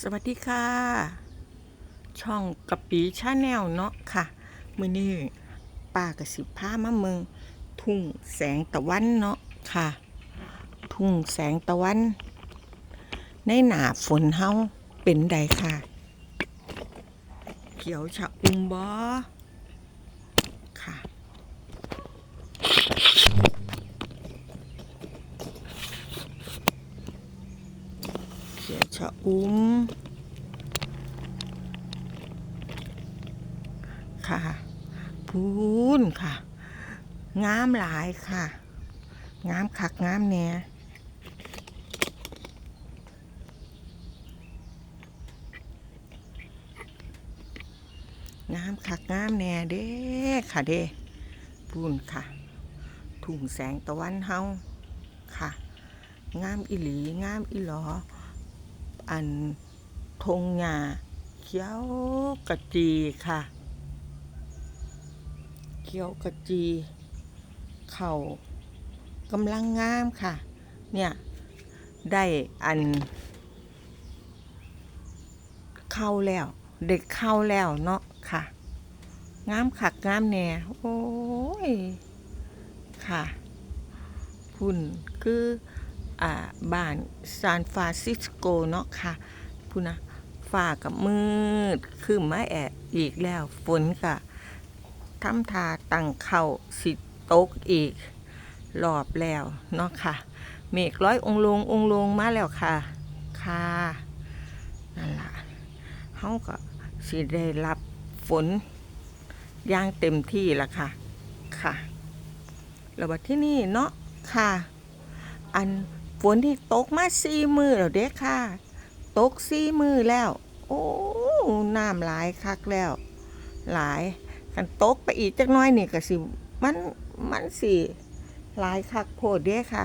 สวัสดีค่ะ ช่องกะปีชาแนลเนาะค่ะ มื้อนี้ป้ากับสิพามะเมือง ทุ่งแสงตะวันเนาะค่ะ ทุ่งแสงตะวัน ในหนาฝนเฮาเป็นใดค่ะ เขียวชะอุ่มบอค่ะ เขียวชะอุ้มค่ะพูนค่ะงามหลายค่ะงามคักงามแหน่งามคักงามแหน่เด้ค่ะเด้พูนค่ะทุ่งแสงตะวันเฮาค่ะ งามอิหลีงามอิหลอ อันทงหญ้าเขียวกระจีค่ะ เขียวกระจี เขากำลังงามค่ะ เนี่ย ได้อัน เข้าแล้ว เด็กเข้าแล้วเนาะค่ะ งามขักงามแหน่โอ้ย ค่ะพุ่นคือ บ้านซานฟรานซิสโกเนาะค่ะพูนะฟ้ากับมืดคือมาแอะอีกแล้วฝนก็ทำทาตั้งเข่าสิตกอีกรอบแล้วเนาะค่ะ เมฆร้อยองลงองลงมาแล้วค่ะค่ะนั่นล่ะเฮาก็สิได้รับฝนย่างเต็มที่ละค่ะค่ะแล้วบัดที่นี่เนาะค่ะ อัน ฝนที่ตกมาสี่มือแล้วเด้ค่ะ ตกสี่มือแล้ว โอ้น้ำหลายคักแล้ว หลายกันตกไปอีกจักน้อยนี่ก็สิมันมันสิหลายคักโพดเด้ค่ะ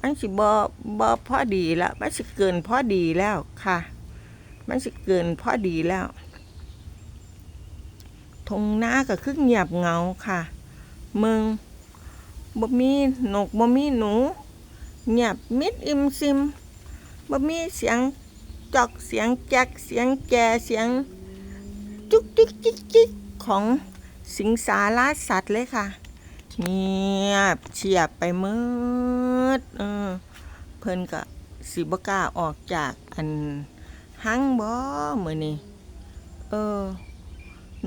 มันสิบ่บ่พอดีแล้วมันสิเกินพอดีแล้วค่ะ มันสิเกินพอดีแล้วทงนาก็คือเงียบเงาค่ะเมืองบ่มีนกบ่มีหนู เงียบมิดอิมซิมบ่มีเสียงจอกเสียงแจ๊กเสียงแกเสียงจุกจิกจิกจิกของสิงสาราสัตว์เลยค่ะ เงียบเฉียบไปมืดเออเพิ่นก็สิบกล้าออกจากอันหังบ่มือนี้เออ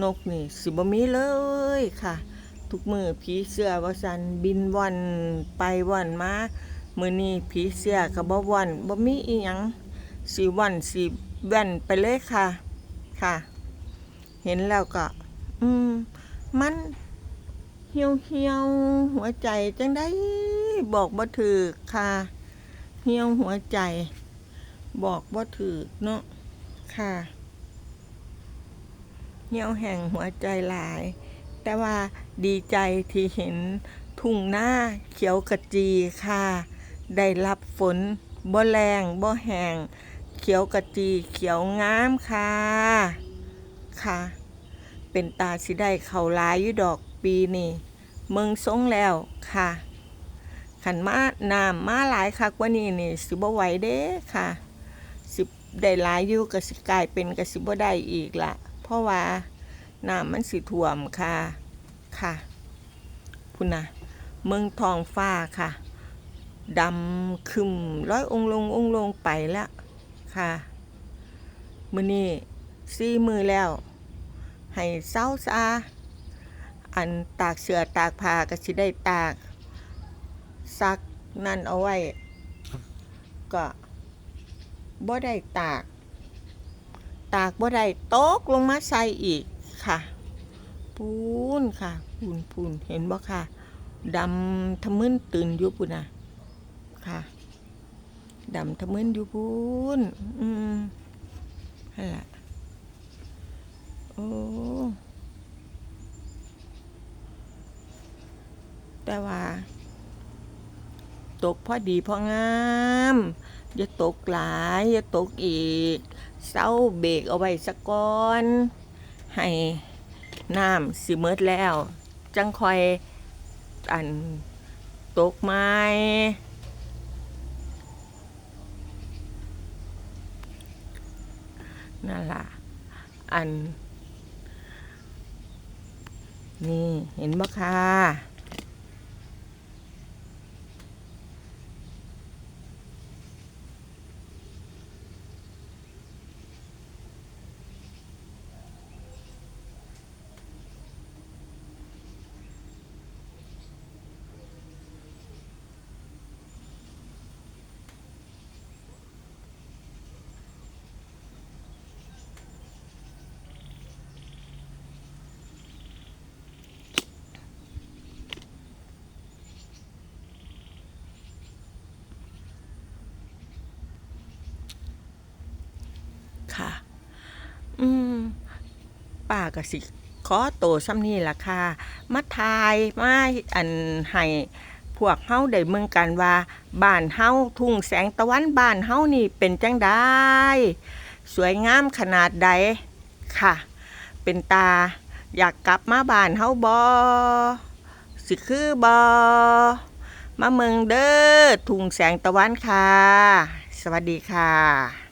นกนี่สิบ่มีเลยค่ะ ทุกมือผีเสื้อว่าสันบินว่อนไปว่อนมา มือนี้ผีเสื้อก็บ่ว่อนบ่มีอีหยังสิว่อนสิแว่นไปเลยค่ะ ค่ะ เห็นแล้วก็ อืม มันเหี่ยวเหี่ยวหัวใจจังได้บอกบ่ถือค่ะ เหี่ยวหัวใจ บอกบ่ถือเนาะค่ะ เหี่ยวแห่งหัวใจหลาย แต่ว่าดีใจที่เห็นทุ่งหน้าเขียวกระจีค่ะ ได้รับฝนบ่แรงบ่แห้งเขียวกระจีเขียวงามค่ะค่ะ เป็นตาสิได้เขาลายอยู่ดอกปีนี่เมืองทรงแล้วค่ะขันมาน้ำมาหลายคักกว่านี้นี่สิบ่ไหวเด้ค่ะสิได้หลายอยู่ก็สิกลายเป็นก็สิบ่ได้อีกละเพราะว่าน้ำมันสิท่วมค่ะค่ะพุ่นนะเมืองทองฟ้าค่ะ ดำคึมร้อยองลงองลงไปแล้วค่ะ มือนี้ซี่มือแล้ว ให้เศร้าซาอันตากเสือตากผ้าก็สิได้ตาก ซักนั่นเอาไว้ ก็บ่ได้ตาก ตากบ่ได้ตกลงมาใส่อีกค่ะ ปูนค่ะปูนปูนเห็นบ่ค่ะดำทะมึนตื่นอยู่ปุ่นน่ะ ค่ะดำทะมึนอยู่ปูนอืมนั่นละโอ้แต่ว่า ตกพอดีพองาม อย่าตกหลาย อย่าตกอีกเศร้าเบรกเอาไว้สักก่อน ให้น้ำสิเมิดแล้ว จังคอยอันตกไม้ นั่นล่ะ อัน นี่เห็นบ่ค่ะค่ะ อืม ป้าก็สิขอโตซ้ำนี่ล่ะค่ะ มาทายมาอันให้พวกเฮาได้เมืองกันว่าบ้านเฮาทุ่งแสงตะวันบ้านเฮานี่เป็นจังได้สวยงามขนาดใดค่ะ เป็นตาอยากกลับมาบ้านเฮาบ่สิคือบ่มาเมืองเด้อทุ่งแสงตะวันค่ะ สวัสดีค่ะ